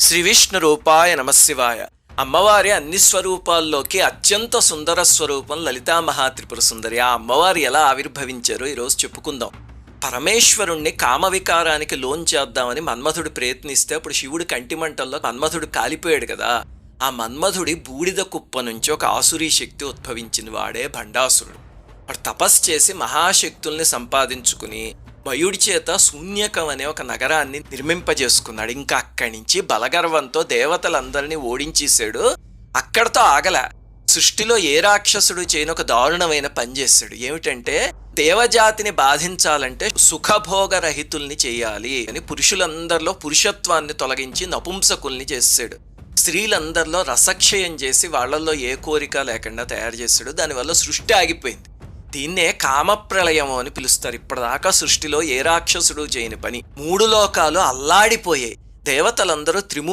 శ్రీ విష్ణు రూపాయ నమశివాయ. అమ్మవారి అన్ని స్వరూపాల్లోకి అత్యంత సుందర స్వరూపం లలితా మహాత్రిపుర సుందరి. ఆ అమ్మవారు ఎలా ఆవిర్భవించారో ఈరోజు చెప్పుకుందాం. పరమేశ్వరుణ్ణి కామవికారానికి లోన్ చేద్దామని మన్మథుడు ప్రయత్నిస్తే అప్పుడు శివుడి కంటి మంటల్లో మన్మథుడు కాలిపోయాడు కదా. ఆ మన్మథుడి బూడిద కుప్ప నుంచి ఒక ఆసురీ శక్తి ఉద్భవించిన వాడే భండాసురుడు. వాడు తపస్సు చేసి మహాశక్తుల్ని సంపాదించుకుని మయుడి చేత శూన్యకం అనే ఒక నగరాన్ని నిర్మింపజేసుకున్నాడు. ఇంకా అక్కడి నుంచి బలగర్వంతో దేవతలందరినీ ఓడించేశాడు. అక్కడతో ఆగల. సృష్టిలో ఏ రాక్షసుడు చేయని ఒక దారుణమైన పని చేశాడు ఏమిటంటే దేవజాతిని బాధించాలంటే సుఖభోగ రహితుల్ని చేయాలి అని పురుషులందరిలో పురుషత్వాన్ని తొలగించి నపుంసకుల్ని చేసాడు స్త్రీలందరిలో రసక్షయం చేసి వాళ్ళల్లో ఏ కోరిక లేకుండా తయారు చేశాడు దానివల్ల సృష్టి ఆగిపోయింది. దీన్నే కామప్రళయము అని పిలుస్తారు. ఇప్పటిదాకా సృష్టిలో ఏ రాక్షసుడు చేయని పని. మూడు లోకాలు అల్లాడిపోయాయి. దేవతలందరూ త్రిము